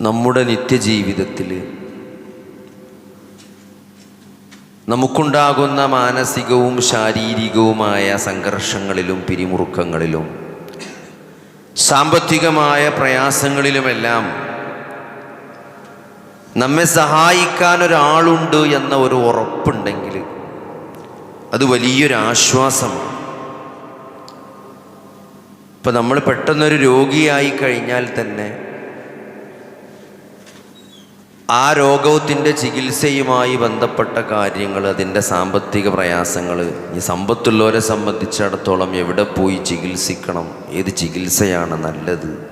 നമ്മുടെ നിത്യജീവിതത്തിൽ. നമുക്കുണ്ടാകുന്ന മാനസികവും ശാരീരികവുമായ സംഘർഷങ്ങളിലും പിരിമുറുക്കങ്ങളിലും സാമ്പത്തികമായ പ്രയാസങ്ങളിലുമെല്ലാം നമ്മെ സഹായിക്കാൻ ഒരാളുണ്ട് എന്ന ഒരു ഉറപ്പുണ്ടെങ്കിൽ അത് വലിയൊരു ആശ്വാസമാണ്. ഇപ്പം നമ്മൾ പെട്ടെന്നൊരു രോഗിയായി കഴിഞ്ഞാൽ തന്നെ ആ രോഗത്തിന്റെ ചികിത്സയുമായി ബന്ധപ്പെട്ട കാര്യങ്ങൾ അതിന്റെ സാമ്പത്തിക പ്രയാസങ്ങൾ ഈ സമ്പത്തുള്ളവരെ സംബന്ധിച്ചിടത്തോളം എവിടെ പോയി ചികിത്സിക്കണം ഏത് ചികിത്സയാണ് നല്ലത്?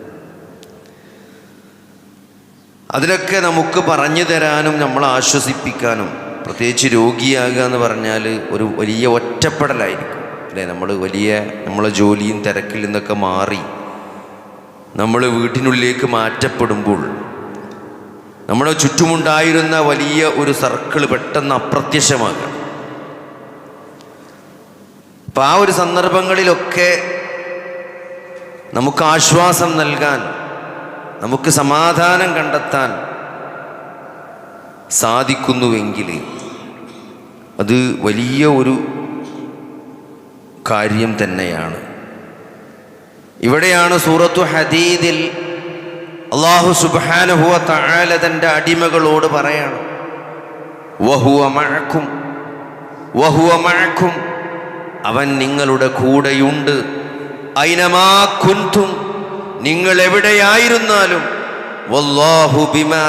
അതിലൊക്കെ നമുക്ക് പറഞ്ഞു തരാനും നമ്മൾ ആശ്വസിപ്പിക്കാനും പ്രത്യേകിച്ച് രോഗിയാകുക എന്ന് പറഞ്ഞാൽ ഒരു വലിയ ഒറ്റപ്പെടലായിരിക്കും. അല്ലേ? നമ്മൾ വലിയ നമ്മളെ ജോലിയും തിരക്കിൽ നിന്നൊക്കെ മാറി നമ്മൾ വീട്ടിനുള്ളിലേക്ക് മാറ്റപ്പെടുമ്പോൾ നമ്മുടെ ചുറ്റുമുണ്ടായിരുന്ന വലിയ ഒരു സർക്കിൾ പെട്ടെന്ന് അപ്രത്യക്ഷമാകുക. അപ്പം ആ ഒരു സന്ദർഭങ്ങളിലൊക്കെ നമുക്ക് ആശ്വാസം നൽകാൻ നമുക്ക് സമാധാനം കണ്ടെത്താൻ സാധിക്കുന്നുവെങ്കിൽ അത് വലിയ ഒരു കാര്യം തന്നെയാണ്. ഇവിടെയാണ് സൂറത്തു ഹദീദിൽ അള്ളാഹു സുബാനുഹുവ താല തന്റെ അടിമകളോട് പറയാണ്. വഹുവ മഴക്കും വഹുവ മഴക്കും അവൻ നിങ്ങളുടെ കൂടെയുണ്ട്. ഐനമാ കുന്തും നിങ്ങൾ എവിടെയായിരുന്നാലും വല്ലാഹു ബിമാ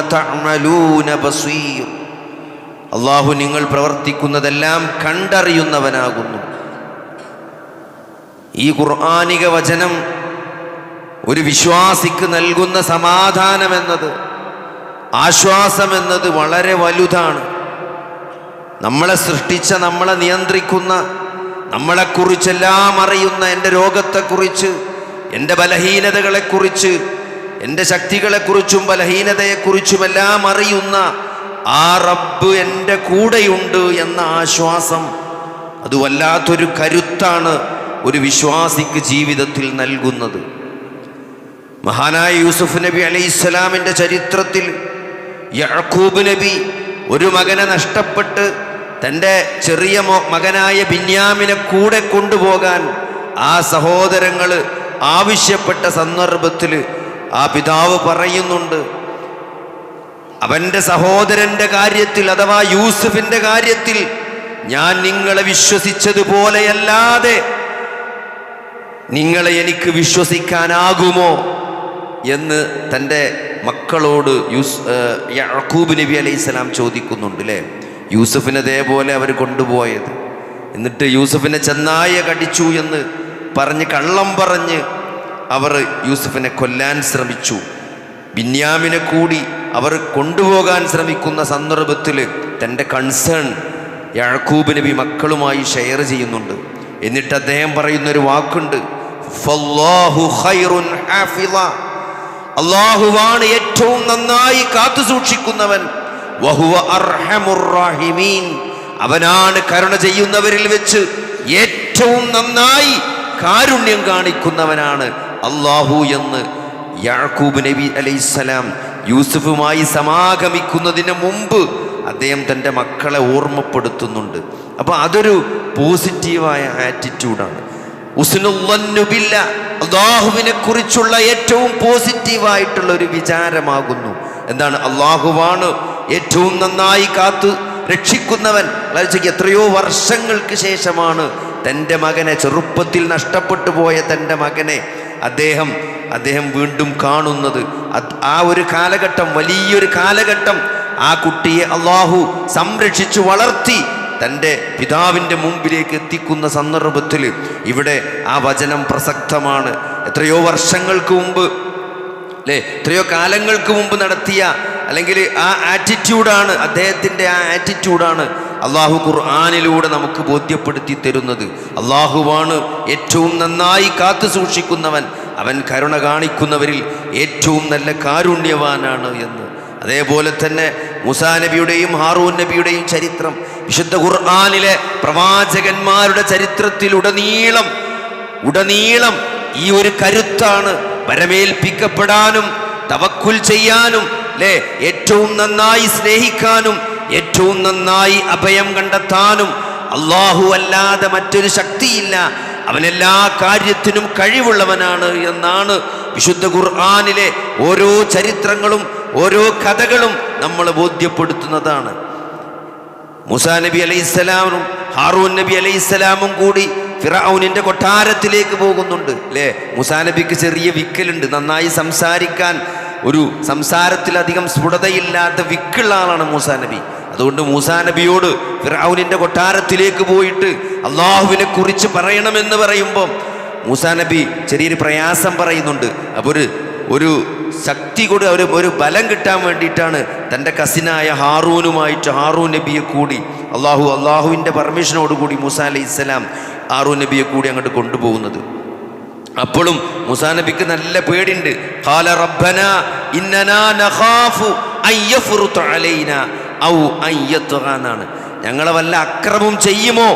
അള്ളാഹു നിങ്ങൾ പ്രവർത്തിക്കുന്നതെല്ലാം കണ്ടറിയുന്നവനാകുന്നു. ഈ ഖുർആാനിക വചനം ഒരു വിശ്വാസിക്ക് നൽകുന്ന സമാധാനം എന്നത് ആശ്വാസം ആശ്വാസമെന്നത് വളരെ വലുതാണ്. നമ്മളെ സൃഷ്ടിച്ച നമ്മളെ നിയന്ത്രിക്കുന്ന നമ്മളെക്കുറിച്ചെല്ലാം അറിയുന്ന എന്റെ രോഗത്തെക്കുറിച്ച് എന്റെ ബലഹീനതകളെക്കുറിച്ച് എന്റെ ശക്തികളെക്കുറിച്ചും ബലഹീനതയെക്കുറിച്ചുമെല്ലാം അറിയുന്ന ആ റബ്ബ് എന്റെ കൂടെയുണ്ട് എന്ന ആശ്വാസം അത് വല്ലാത്തൊരു കരുത്താണ് ഒരു വിശ്വാസിക്ക് ജീവിതത്തിൽ നൽകുന്നത്. മഹാനായ യൂസുഫ് നബി അലൈഹി ഇസ്ലാമിന്റെ ചരിത്രത്തിൽ യഴക്കൂബ് നബി ഒരു മകനെ നഷ്ടപ്പെട്ട് തന്റെ ചെറിയ മകനായ ബിന്യാമിനെ കൂടെ കൊണ്ടുപോകാൻ ആ സഹോദരങ്ങൾ ആവശ്യപ്പെട്ട സന്ദർഭത്തിൽ ആ പിതാവ് പറയുന്നുണ്ട് അവന്റെ സഹോദരന്റെ കാര്യത്തിൽ അഥവാ യൂസുഫിന്റെ കാര്യത്തിൽ ഞാൻ നിങ്ങളെ വിശ്വസിച്ചതുപോലെയല്ലാതെ നിങ്ങളെ എനിക്ക് വിശ്വസിക്കാനാകുമോ? എന്ന് തന്റെ മക്കളോട് യൂസ് യാക്കൂബ് നബി അലൈഹി സ്വലാം ചോദിക്കുന്നുണ്ട് അല്ലേ യൂസഫിനെ അതേപോലെ അവർ കൊണ്ടുപോയത്. എന്നിട്ട് യൂസഫിനെ ചെന്നായ കടിച്ചു എന്ന് പറഞ്ഞ് കള്ളം പറഞ്ഞ് അവർ യൂസഫിനെ കൊല്ലാൻ ശ്രമിച്ചു. ബിന്യാമിനെ കൂടി അവർ കൊണ്ടുപോകാൻ ശ്രമിക്കുന്ന സന്ദർഭത്തിൽ തന്റെ കൺസേൺ യാക്കൂബ് നബി മക്കളുമായി ഷെയർ ചെയ്യുന്നുണ്ട്. എന്നിട്ട് അദ്ദേഹം പറയുന്നൊരു വാക്കുണ്ട് ഫല്ലാഹു ഖൈറുൻ ഹാഫിള. അള്ളാഹുവാണ് ഏറ്റവും നന്നായി കാത്തു സൂക്ഷിക്കുന്നവൻ. അവനാണ് കരുണ ചെയ്യുന്നവരിൽ വെച്ച് ഏറ്റവും നന്നായി കാരുണ്യം കാണിക്കുന്നവനാണ് അള്ളാഹു എന്ന് യാക്കൂബ് നബി അലൈസലാം യൂസുഫുമായി സമാഗമിക്കുന്നതിന് മുമ്പ് അദ്ദേഹം തന്റെ മക്കളെ ഓർമ്മപ്പെടുത്തുന്നുണ്ട്. അപ്പോൾ അതൊരു പോസിറ്റീവായ ആറ്റിറ്റ്യൂഡാണ് അള്ളാഹുവിനെ കുറിച്ചുള്ള ഏറ്റവും പോസിറ്റീവായിട്ടുള്ള ഒരു വിചാരമാകുന്നു. എന്താണ്? അള്ളാഹുവാണ് ഏറ്റവും നന്നായി കാത്തു രക്ഷിക്കുന്നവൻ. എത്രയോ വർഷങ്ങൾക്ക് ശേഷമാണ് തന്റെ മകനെ ചെറുപ്പത്തിൽ നഷ്ടപ്പെട്ടു പോയ തന്റെ മകനെ അദ്ദേഹം അദ്ദേഹം വീണ്ടും കാണുന്നത്. ആ ഒരു കാലഘട്ടം വലിയൊരു കാലഘട്ടം ആ കുട്ടിയെ അള്ളാഹു സംരക്ഷിച്ചു വളർത്തി. തന്റെ പിതാവിന്റെ മുമ്പിലേക്ക് എത്തിക്കുന്ന സന്ദർഭത്തിൽ ഇവിടെ ആ വചനം പ്രസക്തമാണ്. എത്രയോ വർഷങ്ങൾക്ക് മുമ്പ് അല്ലേ എത്രയോ കാലങ്ങൾക്ക് മുമ്പ് നടത്തിയ അല്ലെങ്കിൽ ആ ആറ്റിറ്റ്യൂഡാണ് അദ്ദേഹത്തിന്റെ ആ ആറ്റിറ്റ്യൂഡാണ് അള്ളാഹു ഖുർആാനിലൂടെ നമുക്ക് ബോധ്യപ്പെടുത്തി തരുന്നത്. അള്ളാഹുവാണ് ഏറ്റവും നന്നായി കാത്തു സൂക്ഷിക്കുന്നവൻ. അവൻ കരുണ കാണിക്കുന്നവരിൽ ഏറ്റവും നല്ല കാരുണ്യവാനാണ് എന്ന്. അതേപോലെ തന്നെ മുസാ നബിയുടെയും ഹാറൂൻ നബിയുടെയും ചരിത്രം വിശുദ്ധ ഖുർആാനിലെ പ്രവാചകന്മാരുടെ ചരിത്രത്തിൽ ഉടനീളം ഉടനീളം ഈ ഒരു കരുത്താണ് വരമേൽപ്പിക്കപ്പെടാനും തവക്കുൽ ചെയ്യാനും അല്ലേ ഏറ്റവും നന്നായി സ്നേഹിക്കാനും ഏറ്റവും നന്നായി അഭയം കണ്ടെത്താനും അള്ളാഹു അല്ലാതെ മറ്റൊരു ശക്തിയില്ല. അവനെല്ലാ കാര്യത്തിനും കഴിവുള്ളവനാണ് എന്നാണ് വിശുദ്ധ ഖുർആാനിലെ ഓരോ ചരിത്രങ്ങളും ഓരോ കഥകളും നമ്മൾ ബോധ്യപ്പെടുത്തുന്നതാണ്. മുസാ നബി അലൈഹിസ്സലാമും ഹാറൂൻ നബി അലൈഹിസ്സലാമും കൂടി ഫിറൌനിന്റെ കൊട്ടാരത്തിലേക്ക് പോകുന്നുണ്ട് അല്ലേ മുസാ നബിക്ക് ചെറിയ വിക്കലുണ്ട്. നന്നായി സംസാരിക്കാൻ ഒരു സംസാരത്തിലധികം സ്ഫുടതയില്ലാത്ത വിക്കുള്ള ആളാണ് മൂസാ നബി. അതുകൊണ്ട് മൂസാ നബിയോട് ഫിറൌനിന്റെ കൊട്ടാരത്തിലേക്ക് പോയിട്ട് അള്ളാഹുവിനെ കുറിച്ച് പറയണമെന്ന് പറയുമ്പോൾ മൂസാ നബി ചെറിയൊരു പ്രയാസം പറയുന്നുണ്ട്. അപ്പോൾ ഒരു ഒരു ശക്തി കൂടി അവർ ഒരു ബലം കിട്ടാൻ വേണ്ടിയിട്ടാണ് തന്റെ കസിനായ ഹാറൂനുമായിട്ട് ഹാറൂൻ നബിയെ കൂടി അള്ളാഹു അള്ളാഹുവിന്റെ പെർമിഷനോട് കൂടി മൂസ അലൈഹി ഇസ്ലാം ഹാറൂൻ നബിയെ കൂടി അങ്ങോട്ട് കൊണ്ടുപോകുന്നത്. അപ്പോഴും മുസാ നബിക്ക് നല്ല പേടിയുണ്ട്. ഖാല റബ്ബന ഇന്നനാ നഖാഫു അൻ യഫ്റുത അലൈന ഔ അൻ യത്ഗ എന്നാണ്. ഞങ്ങളെ വല്ല അക്രമം ചെയ്യുമോ?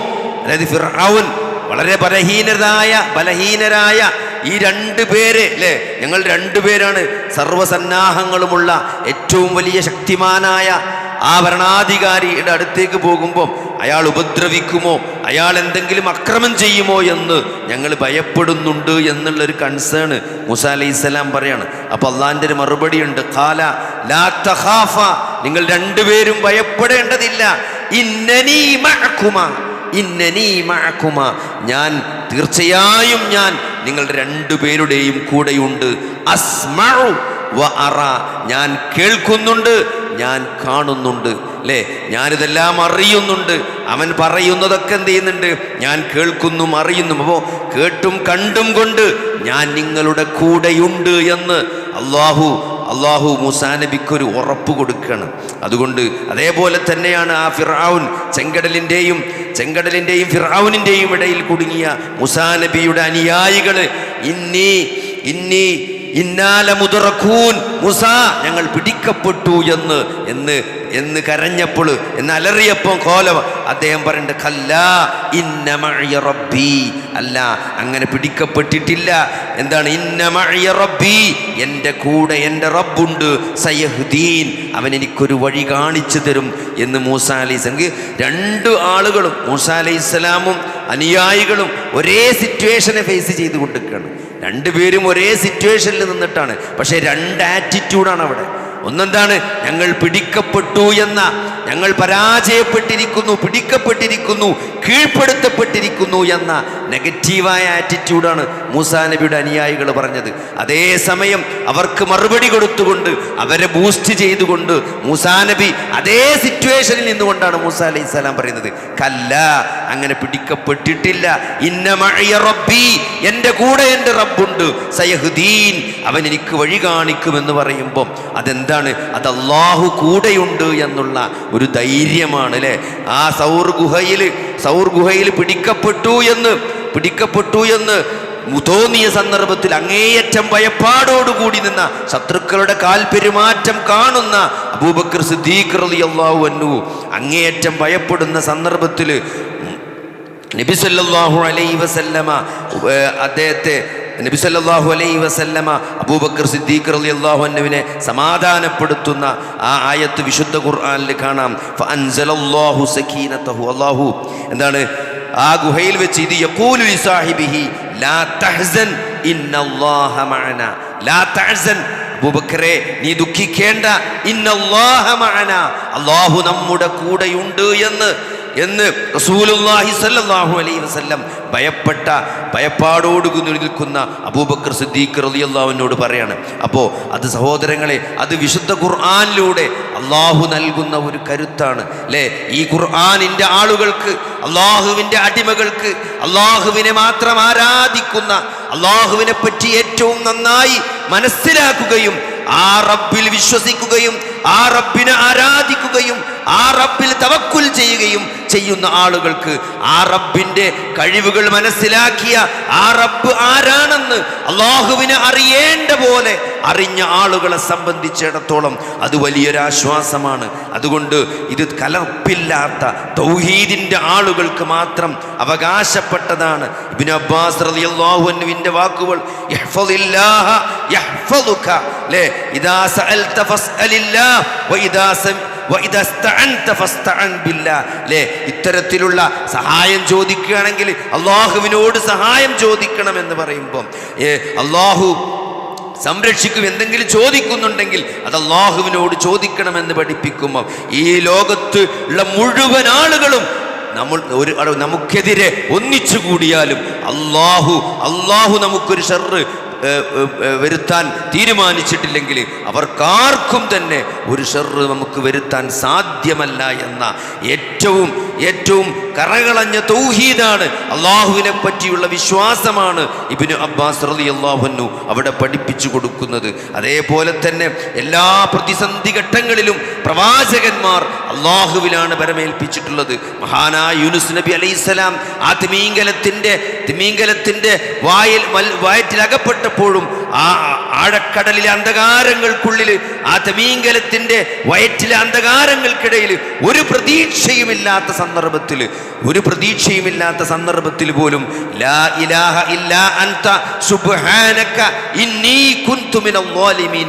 അതായത് ഫിർഔൻ വളരെ ബലഹീനരായ ബലഹീനരായ ഈ രണ്ട് പേര് അല്ലേ? ഞങ്ങൾ രണ്ടുപേരാണ് സർവസന്നാഹങ്ങളുമുള്ള ഏറ്റവും വലിയ ശക്തിമാനായ ആ ഭരണാധികാരിയുടെ അടുത്തേക്ക് പോകുമ്പം അയാൾ ഉപദ്രവിക്കുമോ? അയാൾ എന്തെങ്കിലും അക്രമം ചെയ്യുമോ എന്ന് ഞങ്ങൾ ഭയപ്പെടുന്നുണ്ട് എന്നുള്ളൊരു കൺസേൺ മുസ അലൈഹി സ്വലാം പറയാണ്. അപ്പൊ അള്ളാന്റെ ഒരു മറുപടി ഉണ്ട് ഖാല ലാ തഹാഫ നിങ്ങൾ രണ്ടുപേരും ഭയപ്പെടേണ്ടതില്ല. ഇന്നനീ മഅക്കുമ ഇന്നനീ ഞാൻ തീർച്ചയായും ഞാൻ നിങ്ങളുടെ രണ്ടുപേരുടെയും കൂടെയുണ്ട്. അറ. ഞാൻ കേൾക്കുന്നുണ്ട് ഞാൻ കാണുന്നുണ്ട്. അല്ലേ ഞാനിതെല്ലാം അറിയുന്നുണ്ട്. അവൻ പറയുന്നതൊക്കെ എന്ത് ചെയ്യുന്നുണ്ട്? ഞാൻ കേൾക്കുന്നു അറിയുന്നു. അപ്പോൾ കേട്ടും കണ്ടും കൊണ്ട് ഞാൻ നിങ്ങളുടെ കൂടെയുണ്ട് എന്ന് അള്ളാഹു അള്ളാഹു മുസാ നബിക്കൊരു ഉറപ്പ് കൊടുക്കുകയാണ് അതുകൊണ്ട് അതേപോലെ തന്നെയാണ് ആ ഫിറാവുൻ ചെങ്കടലിന്റെയും ചെങ്കടലിന്റെയും ഫിറാവുനിന്റെയും ഇടയിൽ കുടുങ്ങിയ മുസാ നബിയുടെ അനുയായികൾ ഇന്നി ഇന്നി ഇന്നാല മുതറക്കൂൻ മുസ ഞങ്ങൾ പിടിക്കപ്പെട്ടു എന്ന് എന്ന് എന്ന് കരഞ്ഞപ്പോൾ എന്ന് അലറിയപ്പോൾ കോലം അദ്ദേഹം പറയണ്ട് കല്ല ഇന്ന മഅയ റബ്ബി അല്ല അങ്ങനെ പിടിക്കപ്പെട്ടിട്ടില്ല. എന്താണ്? ഇന്നമഴിയ റബ്ബി. എന്റെ കൂടെ എന്റെ റബ്ബുണ്ട്. സയഹുദ്ദീൻ അവൻ എനിക്കൊരു വഴി കാണിച്ചു തരും എന്ന് മൂസ അലൈസ് രണ്ട് ആളുകളും മൂസ അലൈഹി ഇസ്ലാമും അനുയായികളും ഒരേ സിറ്റുവേഷനെ ഫേസ് ചെയ്ത് കൊണ്ടിരിക്കുകയാണ് രണ്ടുപേരും ഒരേ സിറ്റുവേഷനിൽ നിന്നിട്ടാണ്. പക്ഷേ രണ്ട് ആറ്റിറ്റ്യൂഡാണ് അവിടെ. ഒന്നെന്താണ്? ഞങ്ങൾ പിടിക്കപ്പെട്ടു എന്ന ഞങ്ങൾ പരാജയപ്പെട്ടിരിക്കുന്നു പിടിക്കപ്പെട്ടിരിക്കുന്നു കീഴ്പ്പെടുത്തപ്പെട്ടിരിക്കുന്നു എന്ന നെഗറ്റീവായ ആറ്റിറ്റ്യൂഡാണ് മൂസാ നബിയുടെ അനുയായികൾ പറഞ്ഞത്. അതേസമയം അവർക്ക് മറുപടി കൊടുത്തുകൊണ്ട് അവരെ ബൂസ്റ്റ് ചെയ്തുകൊണ്ട് മൂസാ നബി അതേ സിറ്റുവേഷനിൽ നിന്നുകൊണ്ടാണ് മൂസ അലൈഹി സ്വലാം പറയുന്നത്. കല്ല അങ്ങനെ പിടിക്കപ്പെട്ടിട്ടില്ല. ഇന്ന മഅയ റബ്ബി എന്റെ കൂടെ എന്റെ റബ്ബുണ്ട്. സയഹുദ്ദീൻ അവൻ എനിക്ക് വഴി കാണിക്കുമെന്ന് പറയുമ്പോൾ അതെന്താണ്? അത് അള്ളാഹു കൂടെയുണ്ട് എന്നുള്ള ഒരു ധൈര്യമാണ് അല്ലേ? ആ സൗർ ഗുഹയിൽ സൗർ ഗുഹയിൽ പിടിക്കപ്പെട്ടു എന്ന് പിടിക്കപ്പെട്ടു എന്ന് തോന്നിയ സന്ദർഭത്തിൽ അങ്ങേയറ്റം ഭയപ്പാടോടുകൂടി നിന്ന ശത്രുക്കളുടെ കാൽപെരുമാറ്റം കാണുന്ന അബൂബക്കർ സിദ്ദീഖ് റളിയല്ലാഹു അൻഹു അങ്ങേയറ്റം ഭയപ്പെടുന്ന സന്ദർഭത്തിൽ നബി സല്ലല്ലാഹു അലൈഹി വസല്ലമ അദ്ദേഹത്തെ നബി അലൈ വസല്ലമ അബൂബക്കർ സിദ്ദീഖ് അള്ളാഹു അൻഹുവിനെ സമാധാനപ്പെടുത്തുന്ന ആ ആയത്ത് വിശുദ്ധ ഖുർആാനിൽ കാണാം. അൻസലല്ലാഹു സകീനതഹു അല്ലാഹു എന്താണ്? ആ ഗുഹയിൽ വെച്ച് ഇത് യഖൂലു ലിസാഹിബിഹി ലാ തഹ്സൻ ഇന്നല്ലാഹ മഅന. ലാ തഹ്സൻ അബൂബക്കറെ നീ ദുഃഖിക്കേണ്ട ഇന്നല്ലാഹ മഅന. അല്ലാഹു നമ്മുടെ കൂടെയുണ്ട് എന്ന് എന്ന് റസൂലുള്ളാഹി സല്ലല്ലാഹു അലൈഹി വസല്ലം ഭയപ്പെട്ട ഭയപ്പാടോടുകൊണ്ട് നിൽക്കുന്ന അബൂബക്കർ സിദ്ദീഖ് റളിയല്ലാഹുവിനോട് പറയാണ്. അപ്പോൾ അത് സഹോദരങ്ങളെ അത് വിശുദ്ധ ഖുർആനിലൂടെ അള്ളാഹു നൽകുന്ന ഒരു കരുത്താണ്. അല്ലേ ഈ ഖുർആനിന്റെ ആളുകൾക്ക് അള്ളാഹുവിന്റെ അടിമകൾക്ക് അള്ളാഹുവിനെ മാത്രം ആരാധിക്കുന്ന അള്ളാഹുവിനെ പറ്റി ഏറ്റവും നന്നായി മനസ്സിലാക്കുകയും ആ റബ്ബിൽ വിശ്വസിക്കുകയും ആ റബ്ബിനെ ആരാധിക്കുകയും ആ റബ്ബിൽ തവക്കുൽ ചെയ്യുകയും ചെയ്യുന്ന ആളുകൾക്ക് ആ റബ്ബിന്റെ കഴിവുകൾ മനസ്സിലാക്കിയ ആ റബ്ബ് ആരാണെന്ന് അള്ളാഹുവിനെ അറിയേണ്ട പോലെ അറിഞ്ഞ ആളുകളെ സംബന്ധിച്ചിടത്തോളം അത് വലിയൊരാശ്വാസമാണ് അതുകൊണ്ട് ഇത് കലർപ്പില്ലാത്ത തൗഹീദിന്റെ ആളുകൾക്ക് മാത്രം അവകാശപ്പെട്ടതാണ്. ഇബ്നു അബ്ബാസ് അൻഹുവിന്റെ വാക്കുകൾ ഇതാ സഅൽത വഇദാ സം- വഇദാ ഇസ്തഅൻത ഫസ്തഅൻ ബില്ലാഹ് ലേ ഇത്തരത്തിലുള്ള സഹായം ചോദിക്കുകയാണെങ്കിൽ അള്ളാഹുവിനോട് സഹായം ചോദിക്കണം എന്ന് പറയുമ്പം അള്ളാഹു സംരക്ഷിക്കും എന്തെങ്കിലും ചോദിക്കുന്നുണ്ടെങ്കിൽ അത് അള്ളാഹുവിനോട് ചോദിക്കണമെന്ന് പഠിപ്പിക്കുമ്പോൾ ഈ ലോകത്ത് ഉള്ള മുഴുവൻ ആളുകളും നമ്മൾ ഒരു നമുക്കെതിരെ ഒന്നിച്ചു കൂടിയാലും അള്ളാഹു അള്ളാഹു നമുക്കൊരു ഷെറ് വരുത്താൻ തീരുമാനിച്ചിട്ടില്ലെങ്കിൽ അവർക്കാർക്കും തന്നെ ഒരു ഷെറു നമുക്ക് വരുത്താൻ സാധ്യമല്ല എന്ന ഏറ്റവും ഏറ്റവും കറകളഞ്ഞ തൗഹീദാണ് അള്ളാഹുവിനെ പറ്റിയുള്ള വിശ്വാസമാണ് ഇബിന് അബ്ബാസ് റലി അള്ളാഹുനു അവിടെ പഠിപ്പിച്ചു കൊടുക്കുന്നത്. അതേപോലെ തന്നെ എല്ലാ പ്രതിസന്ധി ഘട്ടങ്ങളിലും പ്രവാചകന്മാർ അള്ളാഹുവിലാണ് പരമേൽപ്പിച്ചിട്ടുള്ളത്. മഹാനായ യൂനുസ് നബി അലൈഹിസ്സലാം ആ തിമീങ്കലത്തിന്റെ തിമീങ്കലത്തിന്റെ വായിൽ വൽ- അകപ്പെട്ടപ്പോഴും ആ ആഴക്കടലിലെ അന്ധകാരങ്ങൾക്കുള്ളിൽ ആ തമീങ്കലത്തിന്റെ വയറ്റിലെ അന്ധകാരങ്ങൾക്കിടയിൽ ഒരു പ്രതീക്ഷയുമില്ലാത്ത സന്ദർഭത്തിൽ ഒരു പ്രതീക്ഷയുമില്ലാത്ത സന്ദർഭത്തിൽ പോലും ലാ ഇലാഹ ഇല്ലാ അൻത സുബ്ഹാനക ഇന്നി കുന്തു മിനൽ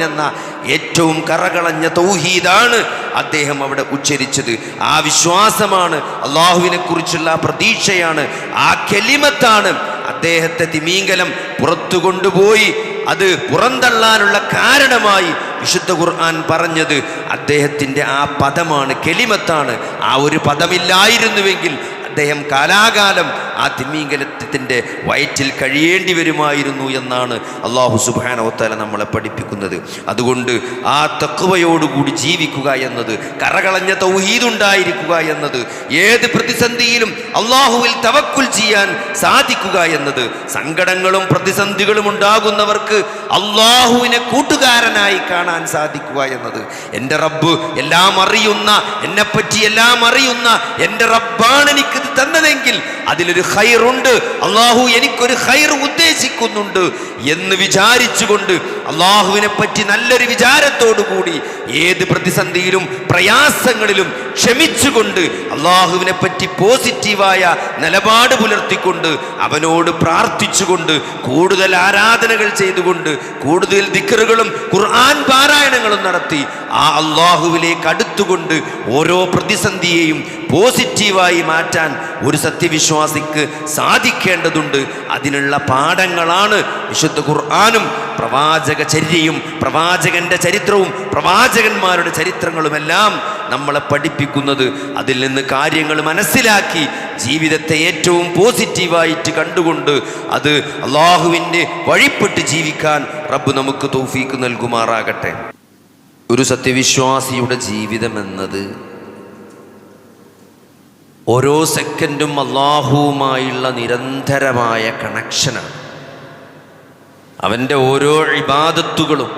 എന്ന ഏറ്റവും കറകളഞ്ഞ തൗഹീദാണ് അദ്ദേഹം അവിടെ ഉച്ചരിച്ചത്. ആ വിശ്വാസമാണ് അള്ളാഹുവിനെ കുറിച്ചുള്ള പ്രതീക്ഷയാണ് ആ കെലിമത്താണ്. അദ്ദേഹത്തെ തിമീങ്കലം പുറത്തു കൊണ്ടുപോയി അത് പുറന്തള്ളാനുള്ള കാരണമായി വിശുദ്ധ ഖുർആൻ പറഞ്ഞത് അദ്ദേഹത്തിന്റെ ആ പദമാണ് കെലിമത്താണ്. ആ ഒരു പദമില്ലായിരുന്നുവെങ്കിൽ അദ്ദേഹം കാലാകാലം ആ തിമ്മീങ്കലത്തിന്റെ വയറ്റിൽ കഴിയേണ്ടി വരുമായിരുന്നു എന്നാണ് അള്ളാഹു സുബാനോത്തല നമ്മളെ പഠിപ്പിക്കുന്നത്. അതുകൊണ്ട് ആ തക്കുവയോടുകൂടി ജീവിക്കുക എന്നത് കറകളഞ്ഞ തൗഹീദുണ്ടായിരിക്കുക എന്നത് ഏത് പ്രതിസന്ധിയിലും അള്ളാഹുവിൽ തവക്കുൽ ചെയ്യാൻ സാധിക്കുക എന്നത് സങ്കടങ്ങളും പ്രതിസന്ധികളും ഉണ്ടാകുന്നവർക്ക് അള്ളാഹുവിനെ കൂട്ടുകാരനായി കാണാൻ സാധിക്കുക എന്നത്. എന്റെ റബ്ബ് എല്ലാം അറിയുന്ന എന്നെപ്പറ്റി എല്ലാം അറിയുന്ന എന്റെ റബ്ബാണ് എനിക്കിത് തന്നതെങ്കിൽ അതിലൊരു ഹൈറുണ്ട് അള്ളാഹു എനിക്കൊരു ഹൈർ ഉദ്ദേശിക്കുന്നുണ്ട് എന്ന് വിചാരിച്ചുകൊണ്ട് അള്ളാഹുവിനെ പറ്റി നല്ലൊരു വിചാരത്തോടു കൂടി ഏത് പ്രതിസന്ധിയിലും പ്രയാസങ്ങളിലും ക്ഷമിച്ചുകൊണ്ട് അള്ളാഹുവിനെ പറ്റി പോസിറ്റീവായ നിലപാട് പുലർത്തിക്കൊണ്ട് അവനോട് പ്രാർത്ഥിച്ചുകൊണ്ട് കൂടുതൽ ആരാധനകൾ ചെയ്തുകൊണ്ട് കൂടുതൽ ദിക്കറുകളും ഖുർആൻ പാരായണങ്ങളും നടത്തി ആ അള്ളാഹുവിലേക്ക് അടുത്തുകൊണ്ട് ഓരോ പ്രതിസന്ധിയെയും പോസിറ്റീവായി മാറ്റാൻ ഒരു സത്യവിശ്വാസിക്ക് സാധിക്കേണ്ടതുണ്ട്. അതിനുള്ള പാഠങ്ങളാണ് വിശുദ്ധ ഖുർആാനും പ്രവാചക ചര്യയും പ്രവാചകന്റെ ചരിത്രവും പ്രവാചകന്മാരുടെ ചരിത്രങ്ങളുമെല്ലാം നമ്മളെ പഠിപ്പിക്കുന്നത്. അതിൽ നിന്ന് കാര്യങ്ങൾ മനസ്സിലാക്കി ജീവിതത്തെ ഏറ്റവും പോസിറ്റീവായിട്ട് കണ്ടുകൊണ്ട് അത് അള്ളാഹുവിന്റെ വഴിപ്പെട്ട് ജീവിക്കാൻ റബ്ബ് നമുക്ക് തോഫീക്ക് നൽകുമാറാകട്ടെ. ഒരു സത്യവിശ്വാസിയുടെ ജീവിതം എന്നത് ഓരോ സെക്കൻഡും അള്ളാഹുവുമായുള്ള നിരന്തരമായ കണക്ഷനാണ്. അവന്റെ ഓരോ ഇബാദത്തുകളും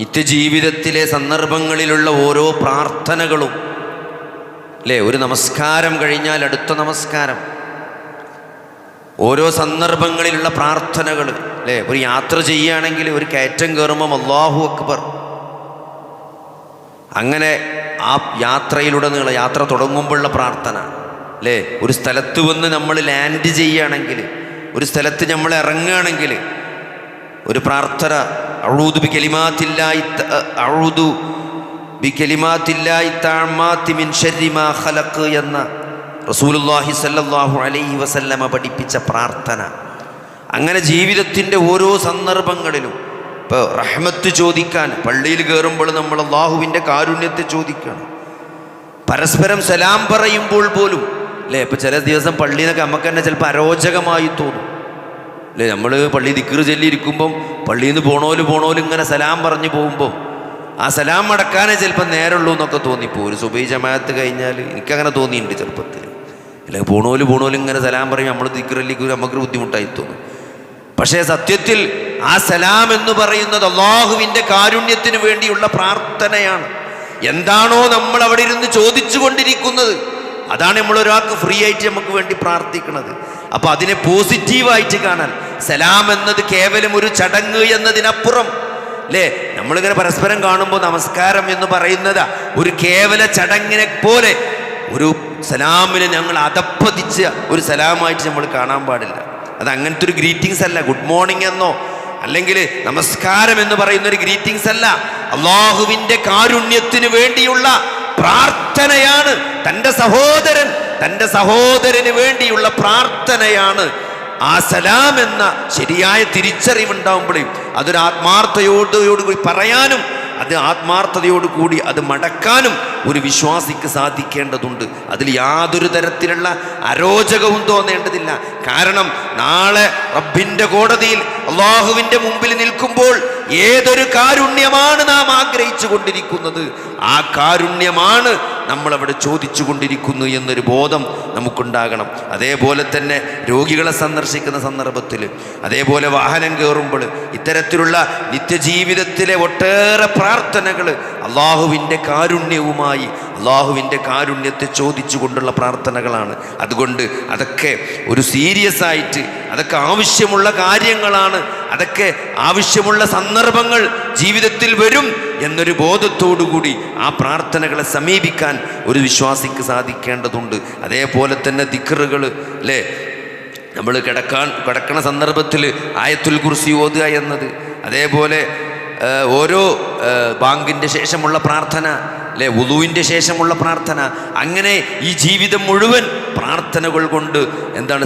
നിത്യജീവിതത്തിലെ സന്ദർഭങ്ങളിലുള്ള ഓരോ പ്രാർത്ഥനകളും അല്ലേ? ഒരു നമസ്കാരം കഴിഞ്ഞാൽ അടുത്ത നമസ്കാരം. ഓരോ സന്ദർഭങ്ങളിലുള്ള പ്രാർത്ഥനകൾ അല്ലേ? ഒരു യാത്ര ചെയ്യുകയാണെങ്കിൽ ഒരു കയറ്റം കയറുമ്പം അള്ളാഹു അക്ബർ. അങ്ങനെ ആ യാത്രയിലൂടെ നീള യാത്ര തുടങ്ങുമ്പോഴുള്ള പ്രാർത്ഥന. അല്ലേ ഒരു സ്ഥലത്ത് വന്ന് നമ്മൾ ലാൻഡ് ചെയ്യുകയാണെങ്കിൽ ഒരു സ്ഥലത്ത് നമ്മൾ ഇറങ്ങുകയാണെങ്കിൽ ഒരു പ്രാർത്ഥന അഴുതു ബി കലിമാത്തില്ലായി അഴുതു ബി കലിമാത്തില്ലായി താഴ്മാത്തി മിൻ ഹലക്ക് എന്ന റസൂലുള്ളാഹി സല്ലാഹു അലൈഹി വസല്ലമ പഠിപ്പിച്ച പ്രാർത്ഥന. അങ്ങനെ ജീവിതത്തിന്റെ ഓരോ സന്ദർഭങ്ങളിലും ഇപ്പോൾ റഹ്മത്ത് ചോദിക്കാൻ പള്ളിയിൽ കയറുമ്പോൾ നമ്മൾ അള്ളാഹുവിന്റെ കാരുണ്യത്തെ ചോദിക്കണം. പരസ്പരം സലാം പറയുമ്പോൾ പോലും അല്ലേ? ഇപ്പം ചില ദിവസം പള്ളിയിൽ നിന്നൊക്കെ നമുക്ക് തന്നെ ചിലപ്പോൾ അരോചകമായി തോന്നും. അല്ലേ? നമ്മൾ പള്ളി ദിക്കറ് ചൊല്ലിയിരിക്കുമ്പം പള്ളിയിൽ നിന്ന് പോണോൽ പോണോൽ ഇങ്ങനെ സലാം പറഞ്ഞു പോകുമ്പോൾ ആ സലാം അടക്കാനേ ചിലപ്പോൾ നേരമുള്ളൂ എന്നൊക്കെ തോന്നിപ്പോ. ഒരു സുബൈ ജമാഅത്ത് കഴിഞ്ഞാൽ എനിക്കങ്ങനെ തോന്നിയിട്ടുണ്ട് ചെറുപ്പത്തിൽ അല്ലെങ്കിൽ പോണോൽ പോണോൽ ഇങ്ങനെ സലാം പറയും നമ്മൾ ദിക്കറല്ലേക്ക് നമുക്കൊരു ബുദ്ധിമുട്ടായി തോന്നും. പക്ഷേ സത്യത്തിൽ ആ സലാം എന്ന് പറയുന്നത് അള്ളാഹുവിന്റെ കാരുണ്യത്തിന് വേണ്ടിയുള്ള പ്രാർത്ഥനയാണ്. എന്താണോ നമ്മൾ അവിടെ ഇരുന്ന് ചോദിച്ചു കൊണ്ടിരിക്കുന്നത് അതാണ് നമ്മൾ ഒരാൾക്ക് ഫ്രീ ആയിട്ട് നമുക്ക് വേണ്ടി പ്രാർത്ഥിക്കുന്നത്. അപ്പൊ അതിനെ പോസിറ്റീവായിട്ട് കാണാൻ സലാം എന്നത് കേവലം ഒരു ചടങ്ങ് എന്നതിനപ്പുറം അല്ലേ നമ്മളിങ്ങനെ പരസ്പരം കാണുമ്പോൾ നമസ്കാരം എന്ന് പറയുന്നത് ഒരു കേവല ചടങ്ങിനെ പോലെ ഒരു സലാമിന് ഞങ്ങൾ അതപ്പതിച്ച ഒരു സലാമായിട്ട് നമ്മൾ കാണാൻ പാടില്ല. അത് അങ്ങനത്തെ ഒരു ഗ്രീറ്റിങ്സ് അല്ല. ഗുഡ് മോർണിംഗ് എന്നോ അല്ലെങ്കിൽ നമസ്കാരം എന്ന് പറയുന്ന ഒരു ഗ്രീറ്റിംഗ്സ് അല്ല. അള്ളാഹുവിന്റെ കാരുണ്യത്തിന് വേണ്ടിയുള്ള പ്രാർത്ഥനയാണ്. തന്റെ സഹോദരൻ തന്റെ സഹോദരന് വേണ്ടിയുള്ള പ്രാർത്ഥനയാണ്. ആ സലാം എന്ന ശരിയായ തിരിച്ചറിവുണ്ടാവുമ്പോഴേ അതൊരു ആത്മാർത്ഥയോടുകൂടി പറയാനും അത് ആത്മാർത്ഥതയോടുകൂടി അത് മടക്കാനും ഒരു വിശ്വാസിക്ക് സാധിക്കേണ്ടതുണ്ട്. അതിൽ യാതൊരു തരത്തിലുള്ള അരോചകവും തോന്നേണ്ടതില്ല. കാരണം നാളെ റബ്ബിന്റെ കോടതിയിൽ അള്ളാഹുവിന്റെ മുമ്പിൽ നിൽക്കുമ്പോൾ ഏതൊരു കാരുണ്യമാണ് നാം ആഗ്രഹിച്ചു കൊണ്ടിരിക്കുന്നത് ആ കാരുണ്യമാണ് നമ്മളവിടെ ചോദിച്ചു കൊണ്ടിരിക്കുന്നു എന്നൊരു ബോധം നമുക്കുണ്ടാകണം. അതേപോലെ തന്നെ രോഗികളെ സന്ദർശിക്കുന്ന സന്ദർഭത്തിൽ അതേപോലെ വാഹനം കയറുമ്പോൾ ഇത്തരത്തിലുള്ള നിത്യജീവിതത്തിലെ ഒട്ടേറെ പ്രാർത്ഥനകൾ അള്ളാഹുവിന്റെ കാരുണ്യവുമായി അള്ളാഹുവിന്റെ കാരുണ്യത്തെ ചോദിച്ചുകൊണ്ടുള്ള പ്രാർത്ഥനകളാണ്. അതുകൊണ്ട് അതൊക്കെ ഒരു സീരിയസ് ആയിട്ട് അതൊക്കെ ആവശ്യമുള്ള കാര്യങ്ങളാണ്. അതൊക്കെ ആവശ്യമുള്ള സന്ദർഭങ്ങൾ ജീവിതത്തിൽ വരും എന്നൊരു ബോധത്തോടുകൂടി ആ പ്രാർത്ഥനകളെ സമീപിക്കാൻ ഒരു വിശ്വാസിക്ക് സാധിക്കേണ്ടതുണ്ട്. അതേപോലെ തന്നെ ദിക്കറുകൾ അല്ലേ? നമ്മൾ കിടക്കാൻ കിടക്കണ സന്ദർഭത്തിൽ ആയത്തുൽ കുർസി ഓതുക എന്നത്. അതേപോലെ ഓരോ ബാങ്കിന്റെ ശേഷമുള്ള പ്രാർത്ഥന അല്ലെ ഉദുവിന്റെ ശേഷമുള്ള പ്രാർത്ഥന അങ്ങനെ ഈ ജീവിതം മുഴുവൻ പ്രാർത്ഥനകൾ കൊണ്ട് എന്താണ്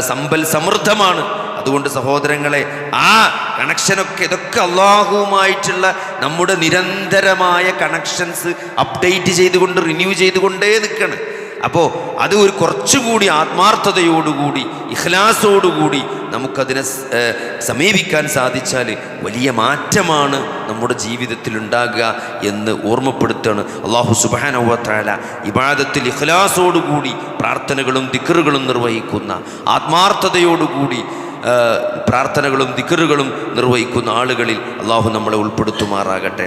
സമ്പൽ സമൃദ്ധമാണ്. അതുകൊണ്ട് സഹോദരങ്ങളെ ആ കണക്ഷനൊക്കെ ഇതൊക്കെ അള്ളാഹുവുമായിട്ടുള്ള നമ്മുടെ നിരന്തരമായ കണക്ഷൻസ് അപ്ഡേറ്റ് ചെയ്തുകൊണ്ട് റിന്യൂ ചെയ്തുകൊണ്ടേ നിൽക്കണം. അപ്പോൾ അത് ഒരു കുറച്ചുകൂടി ആത്മാർത്ഥതയോടുകൂടി ഇഖ്ലാസോടുകൂടി നമുക്കതിനെ സമീപിക്കാൻ സാധിച്ചാൽ വലിയ മാറ്റമാണ് നമ്മുടെ ജീവിതത്തിൽ ഉണ്ടാകുക എന്ന് ഓർമ്മപ്പെടുത്തുകയാണ് അള്ളാഹു സുബാനവത്താല ഇബാദത്തിൽ ഇഖ്ലാസോടുകൂടി പ്രാർത്ഥനകളും ദിക്കറുകളും നിർവഹിക്കുന്ന ആത്മാർത്ഥതയോടുകൂടി പ്രാർത്ഥനകളും ദിക്കറുകളും നിർവഹിക്കുന്ന ആളുകളിൽ അള്ളാഹു നമ്മളെ ഉൾപ്പെടുത്തുമാറാകട്ടെ.